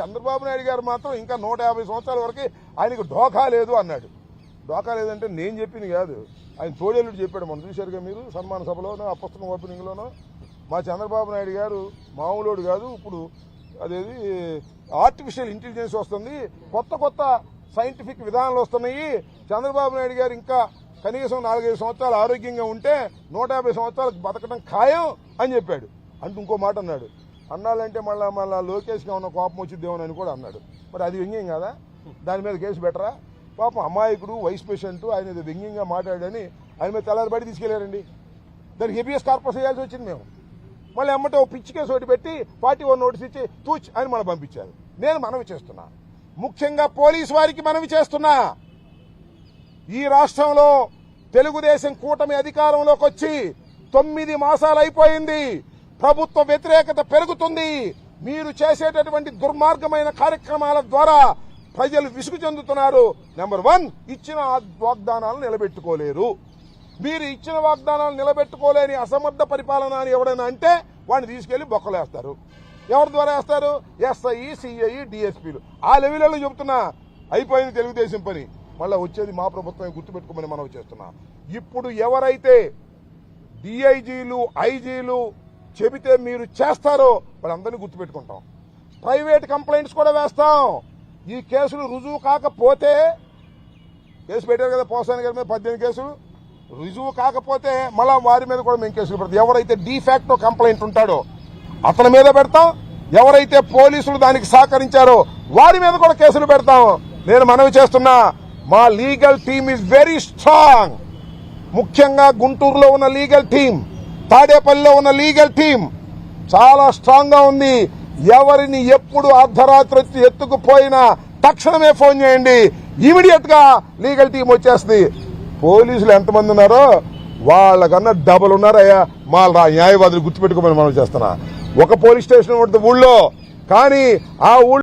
చంద్రబాబు నాయుడు గారు మాత్రం ఇంకా నూట యాభై సంవత్సరాల వరకు ఆయనకు ఢోకా లేదు అన్నాడు. ఢోకా లేదంటే నేను చెప్పింది కాదు. ఆయన తోడేళ్ళుడు చెప్పాడు మనం చూశారుగా మీరు? సన్మాన సభలోనో ఆ పుస్తకం ఓపెనింగ్లోనో? మా చంద్రబాబు నాయుడు గారు మామూలుడు కాదు. ఇప్పుడు అదేది? ఆర్టిఫిషియల్ ఇంటెలిజెన్స్ వస్తుంది. కొత్త కొత్త సైంటిఫిక్ విధానాలు వస్తున్నాయి. చంద్రబాబు నాయుడు గారు ఇంకా కనీసం నాలుగైదు సంవత్సరాలు ఆరోగ్యంగా ఉంటే నూట యాభై సంవత్సరాలకు బతకడం ఖాయం అని చెప్పాడు. అంటూ ఇంకో మాట అన్నాడు. అన్నాలంటే మళ్ళా మళ్ళా లోకేష్గా ఉన్న కోపం వచ్చిద్దేమోనని కూడా అన్నాడు. మరి అది వ్యంగ్యం కదా? దాని మీద కేసు బెటరా పాపం అమాయకుడు వైస్ పేషెంట్ ఆయన ఏదో వ్యంగ్యంగా మాట్లాడని ఆయన మీద తెల్లారిబడి తీసుకెళ్ళారండి. దానికి హెబియస్ కార్పస్ వేయాల్సి వచ్చింది మేము. మళ్ళీ ఎమ్మటే ఓ పిచ్చి కేసు ఒకటి పెట్టి పార్టీ ఓ నోటీస్ ఇచ్చి తూచ్ అని మనం పంపించారు. నేను మనవి చేస్తున్నా. ముఖ్యంగా పోలీస్ వారికి మనవి చేస్తున్నా. ఈ రాష్ట్రంలో తెలుగుదేశం కూటమి అధికారంలోకి వచ్చి తొమ్మిది మాసాలు అయిపోయింది. ప్రభుత్వ వ్యతిరేకత పెరుగుతుంది. మీరు చేసేటటువంటి దుర్మార్గమైన కార్యక్రమాల ద్వారా ప్రజలు విసుగు చెందుతున్నారు. నెంబర్ వన్ ఇచ్చిన వాగ్దానాలు నిలబెట్టుకోలేరు. మీరు ఇచ్చిన వాగ్దానాలు నిలబెట్టుకోలేని అసమర్థ పరిపాలన అని ఎవడైనా అంటే వాడిని తీసుకెళ్ళి బొక్కలేస్తారు ఎవరి ద్వారా వేస్తారు? ఎస్ఐ సిఐ డిఎస్పీలు. ఆ లెవెల్లో చెబుతున్నా అయిపోయింది తెలుగుదేశం పని. మళ్ళీ వచ్చేది మా ప్రభుత్వమే గుర్తుపెట్టుకోమని మనం చేస్తున్నా. ఇప్పుడు ఎవరైతే డిఐజీలు ఐజీలు చెబితే మీరు చేస్తారో వాళ్ళందరినీ గుర్తుపెట్టుకుంటాం. ప్రైవేట్ కంప్లైంట్స్ కూడా వేస్తాం. ఈ కేసులు రుజువు కాకపోతే కేసు పెట్టారు కదా పోసాని గారి మీద పద్దెనిమిది కేసులు రుజువు కాకపోతే మళ్ళా వారి మీద కూడా మేము కేసులు పెడతాం. ఎవరైతే డీఫాక్టో కంప్లైంట్ ఉంటాడో అతని మీద పెడతాం. ఎవరైతే పోలీసులు దానికి సహకరించారో వారి మీద కూడా కేసులు పెడతాం. నేను మనవి చేస్తున్నా మా legal team is very strong ముఖ్యంగా గుంటూరులో ఉన్న లీగల్ టీం తాడేపల్లిలో ఉన్న లీగల్ టీం చాలా స్ట్రాంగ్గా ఉంది. ఎవరిని ఎప్పుడు అర్ధరాత్రి ఎత్తుకుపోయినా తక్షణమే ఫోన్ చేయండి. ఇమీడియట్గా లీగల్ టీం వచ్చేస్తుంది. పోలీసులు ఎంతమంది ఉన్నారో వాళ్ళకన్నా డబుల్ ఉన్నారయ్యా. మా న్యాయవాదులు గుర్తుపెట్టుకోమని మనం చేస్తున్నా. ఒక పోలీస్ స్టేషన్ ఉంటుంది ఊళ్ళో. కానీ ఆ ఊళ్ళో